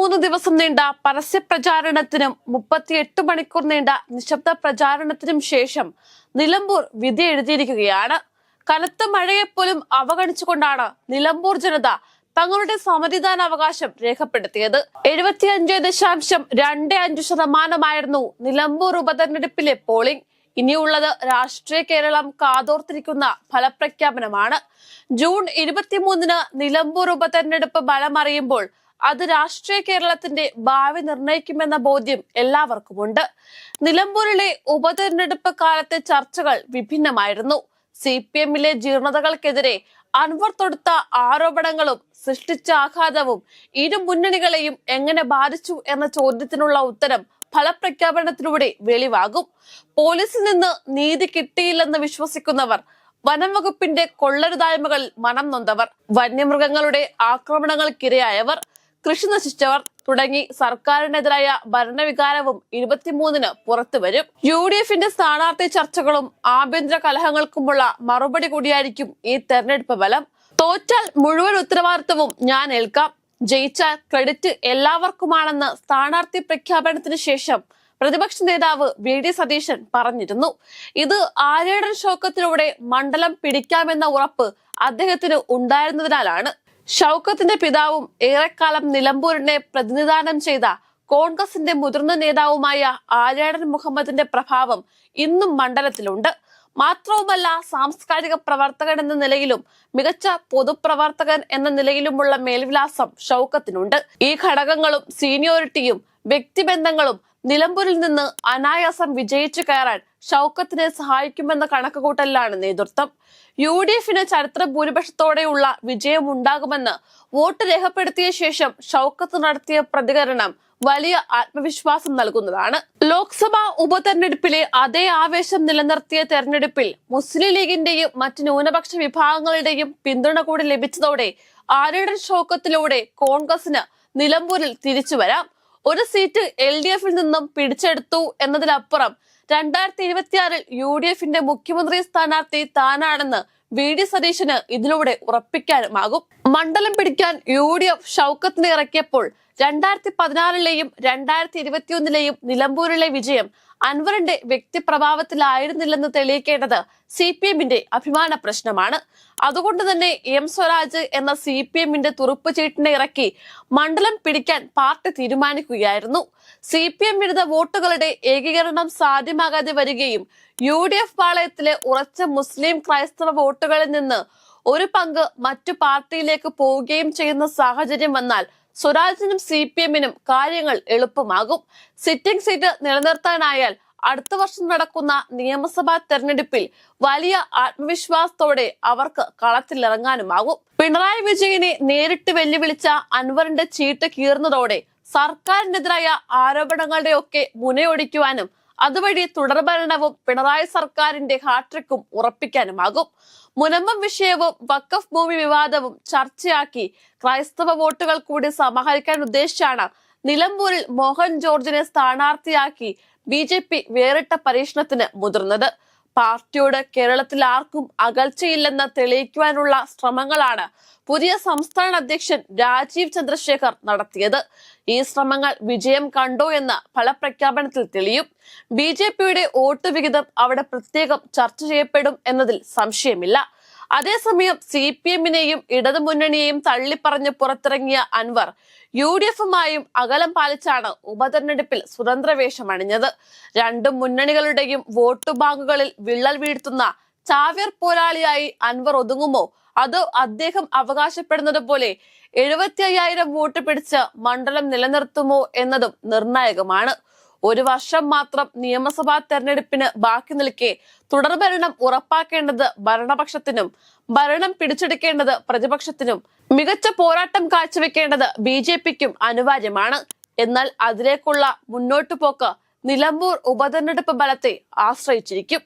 ഇരുപത്തിമൂന്ന് ദിവസം നീണ്ട പരസ്യ പ്രചാരണത്തിനും മുപ്പത്തിയെട്ട് മണിക്കൂർ നീണ്ട നിശബ്ദ പ്രചാരണത്തിനും ശേഷം നിലമ്പൂർ വിധി എഴുതിയിരിക്കുകയാണ്. കനത്ത മഴയെപ്പോലും അവഗണിച്ചുകൊണ്ടാണ് നിലമ്പൂർ ജനത തങ്ങളുടെ സമ്മതിദാനാവകാശം രേഖപ്പെടുത്തിയത്. എഴുപത്തിയഞ്ച് ദശാംശം രണ്ട് അഞ്ച് ശതമാനമായിരുന്നു നിലമ്പൂർ ഉപതെരഞ്ഞെടുപ്പിലെ പോളിംഗ്. ഇനിയുള്ളത് രാഷ്ട്രീയ കേരളം കാതോർത്തിരിക്കുന്ന ഫലപ്രഖ്യാപനമാണ്. ജൂൺ ഇരുപത്തിമൂന്നിന് നിലമ്പൂർ ഉപതെരഞ്ഞെടുപ്പ് ഫലമറിയുമ്പോൾ അത് രാഷ്ട്രീയ കേരളത്തിന്റെ ഭാവി നിർണയിക്കുമെന്ന ബോധ്യം എല്ലാവർക്കുമുണ്ട്. നിലമ്പൂരിലെ ഉപതെരഞ്ഞെടുപ്പ് കാലത്തെ ചർച്ചകൾ വിഭിന്നമായിരുന്നു. സി പി എമ്മിലെ ജീർണതകൾക്കെതിരെ അൻവർ തൊടുത്ത ആരോപണങ്ങളും സൃഷ്ടിച്ച ആഘാതവും ഇരു മുന്നണികളെയും എങ്ങനെ ബാധിച്ചു എന്ന ചോദ്യത്തിനുള്ള ഉത്തരം ഫലപ്രഖ്യാപനത്തിലൂടെ വെളിവാകും. പോലീസിൽ നിന്ന് നീതി കിട്ടിയില്ലെന്ന് വിശ്വസിക്കുന്നവർ വനം വകുപ്പിന്റെ കൊള്ളരുതായ്മകളിൽ മനം നൊന്തവർ വന്യമൃഗങ്ങളുടെ ആക്രമണങ്ങൾക്കിരയായവർ കൃഷി നശിച്ചവർ തുടങ്ങി സർക്കാരിനെതിരായ ഭരണവികാരവും ഇരുപത്തിമൂന്നിന് പുറത്തുവരും യു ഡി എഫിന്റെ സ്ഥാനാർത്ഥി ചർച്ചകളും ആഭ്യന്തര കലഹങ്ങൾക്കുമുള്ള മറുപടി കൂടിയായിരിക്കും ഈ തെരഞ്ഞെടുപ്പ് ഫലം. തോറ്റാൽ മുഴുവൻ ഉത്തരവാദിത്വവും ഞാൻ ഏൽക്കാം. ജയിച്ചാൽ ക്രെഡിറ്റ് എല്ലാവർക്കുമാണെന്ന് സ്ഥാനാർത്ഥി പ്രഖ്യാപനത്തിന് ശേഷം പ്രതിപക്ഷ നേതാവ് വി ഡി സതീശൻ പറഞ്ഞിരുന്നു. ഇത് ആര്യടൻ ഷൗക്കത്തിലൂടെ മണ്ഡലം പിടിക്കാമെന്ന ഉറപ്പ് അദ്ദേഹത്തിന് ഉണ്ടായിരുന്നതിനാലാണ്. ഷൗക്കത്തിന്റെ പിതാവും ഏറെക്കാലം നിലമ്പൂരിനെ പ്രതിനിധാനം ചെയ്ത കോൺഗ്രസിന്റെ മുതിർന്ന നേതാവുമായ ആര്യാടൻ മുഹമ്മദിന്റെ പ്രഭാവം ഇന്നും മണ്ഡലത്തിലുണ്ട്. മാത്രവുമല്ല സാംസ്കാരിക പ്രവർത്തകൻ എന്ന നിലയിലും മികച്ച പൊതുപ്രവർത്തകൻ എന്ന നിലയിലുമുള്ള മേൽവിലാസം ഷൗക്കത്തിനുണ്ട്. ഈ ഘടകങ്ങളും സീനിയോറിറ്റിയും വ്യക്തിബന്ധങ്ങളും നിലമ്പൂരിൽ നിന്ന് അനായാസം വിജയിച്ചു കയറാൻ ഷൗക്കത്തിനെ സഹായിക്കുമെന്ന കണക്കുകൂട്ടലിലാണ് നേതൃത്വം. യു ഡി എഫിന് ചരിത്ര ഭൂരിപക്ഷത്തോടെയുള്ള വിജയം ഉണ്ടാകുമെന്ന് വോട്ട് രേഖപ്പെടുത്തിയ ശേഷം ഷൗക്കത്ത് നടത്തിയ പ്രതികരണം വലിയ ആത്മവിശ്വാസം നൽകുന്നതാണ്. ലോക്സഭാ ഉപതെരഞ്ഞെടുപ്പിലെ അതേ ആവേശം നിലനിർത്തിയ തെരഞ്ഞെടുപ്പിൽ മുസ്ലിം ലീഗിന്റെയും മറ്റ് ന്യൂനപക്ഷ വിഭാഗങ്ങളുടെയും പിന്തുണ കൂടി ലഭിച്ചതോടെ ആരുടെ ഷോക്കത്തിലൂടെ കോൺഗ്രസിന് നിലമ്പൂരിൽ തിരിച്ചു വരാം ഒരു സീറ്റ് എൽ ഡി എഫിൽ നിന്നും പിടിച്ചെടുത്തു എന്നതിലപ്പുറം രണ്ടായിരത്തി ഇരുപത്തിയാറിൽ യു ഡി എഫിന്റെ മുഖ്യമന്ത്രി സ്ഥാനാർത്ഥി താനാണെന്ന് വി ഡി സതീശന് ഇതിലൂടെ ഉറപ്പിക്കാനുമാകും. മണ്ഡലം പിടിക്കാൻ യു ഡി എഫ് ഷൗക്കത്തിനെ ഇറക്കിയപ്പോൾ രണ്ടായിരത്തി പതിനാറിലെയും രണ്ടായിരത്തി ഇരുപത്തിയൊന്നിലെയും നിലമ്പൂരിലെ വിജയം അൻവറിന്റെ വ്യക്തിപ്രഭാവത്തിലായിരുന്നില്ലെന്ന് തെളിയിക്കേണ്ടത് സി പി എമ്മിന്റെ അഭിമാന പ്രശ്നമാണ്. അതുകൊണ്ട് തന്നെ എം സ്വരാജ് എന്ന സി പി എമ്മിന്റെ തുറുപ്പ് ചീട്ടിനെ ഇറക്കി മണ്ഡലം പിടിക്കാൻ പാർട്ടി തീരുമാനിക്കുകയായിരുന്നു. സി പി എം വിരുദ്ധ വോട്ടുകളുടെ ഏകീകരണം സാധ്യമാകാതെ വരികയും യു ഡി എഫ് പാളയത്തിലെ ഉറച്ച മുസ്ലിം ക്രൈസ്തവ വോട്ടുകളിൽ നിന്ന് ഒരു പങ്ക് മറ്റു പാർട്ടിയിലേക്ക് പോവുകയും ചെയ്യുന്ന സാഹചര്യം വന്നാൽ സ്വരാജിനും സി പി എമ്മിനും കാര്യങ്ങൾ എളുപ്പമാകും. സിറ്റിംഗ് സീറ്റ് നിലനിർത്താനായാൽ അടുത്ത വർഷം നടക്കുന്ന നിയമസഭാ തെരഞ്ഞെടുപ്പിൽ വലിയ ആത്മവിശ്വാസത്തോടെ അവർക്ക് കളത്തിലിറങ്ങാനുമാകും പിണറായി വിജയനെ നേരിട്ട് വെല്ലുവിളിച്ച അൻവറിന്റെ ചീട്ട് കീറുന്നതോടെ സർക്കാരിനെതിരായ ആരോപണങ്ങളുടെയൊക്കെ മുനയൊടിക്കുവാനും അതുവഴി തുടർഭരണവും പിണറായി സർക്കാരിന്റെ ഹാട്രിക്കും ഉറപ്പിക്കാനുമാകും. മുനമ്പം വിഷയവും വക്കഫ് ഭൂമി വിവാദവും ചർച്ചയാക്കി ക്രൈസ്തവ വോട്ടുകൾ കൂടി സമാഹരിക്കാൻ ഉദ്ദേശിച്ചാണ് നിലമ്പൂരിൽ മോഹൻ ജോർജിനെ സ്ഥാനാർത്ഥിയാക്കി ബി ജെ പി വേറിട്ട പരീക്ഷണത്തിന് മുതിർന്നത്. പാർട്ടിയോട് കേരളത്തിൽ ആർക്കും അകൽച്ചയില്ലെന്ന് തെളിയിക്കുവാനുള്ള ശ്രമങ്ങളാണ് പുതിയ സംസ്ഥാന അധ്യക്ഷൻ രാജീവ് ചന്ദ്രശേഖർ നടത്തിയത്. ഈ ശ്രമങ്ങൾ വിജയം കണ്ടോ എന്ന് ഫലപ്രഖ്യാപനത്തിൽ തെളിയും. ബി ജെ പിയുടെ വോട്ട് വിഹിതം അവിടെ പ്രത്യേകം ചർച്ച ചെയ്യപ്പെടും എന്നതിൽ സംശയമില്ല. അതേസമയം സി പി എമ്മിനെയും ഇടതുമുന്നണിയെയും തള്ളിപ്പറഞ്ഞ് പുറത്തിറങ്ങിയ അൻവർ യു ഡി എഫുമായും അകലം പാലിച്ചാണ് ഉപതെരഞ്ഞെടുപ്പിൽ സ്വതന്ത്ര വേഷമണിഞ്ഞത്. രണ്ടു മുന്നണികളുടെയും വോട്ട് ബാങ്കുകളിൽ വിള്ളൽ വീഴ്ത്തുന്ന ചാവ്യർ പോരാളിയായി അൻവർ ഒതുങ്ങുമോ? അതോ അദ്ദേഹം അവകാശപ്പെടുന്നത് പോലെ എഴുപത്തി അയ്യായിരം വോട്ട് പിടിച്ച് മണ്ഡലം നിലനിർത്തുമോ എന്നതും നിർണായകമാണ്. ഒരു വർഷം മാത്രം നിയമസഭാ തെരഞ്ഞെടുപ്പിന് ബാക്കി നിൽക്കെ തുടർഭരണം ഉറപ്പാക്കേണ്ടത് ഭരണപക്ഷത്തിനും ഭരണം പിടിച്ചെടുക്കേണ്ടത് പ്രതിപക്ഷത്തിനും മികച്ച പോരാട്ടം കാഴ്ചവെക്കേണ്ടത് ബി ജെ പിക്കും അനിവാര്യമാണ്. എന്നാൽ അതിലേക്കുള്ള മുന്നോട്ടു പോക്ക് നിലമ്പൂർ ഉപതെരഞ്ഞെടുപ്പ് ബലത്തെ ആശ്രയിച്ചിരിക്കും.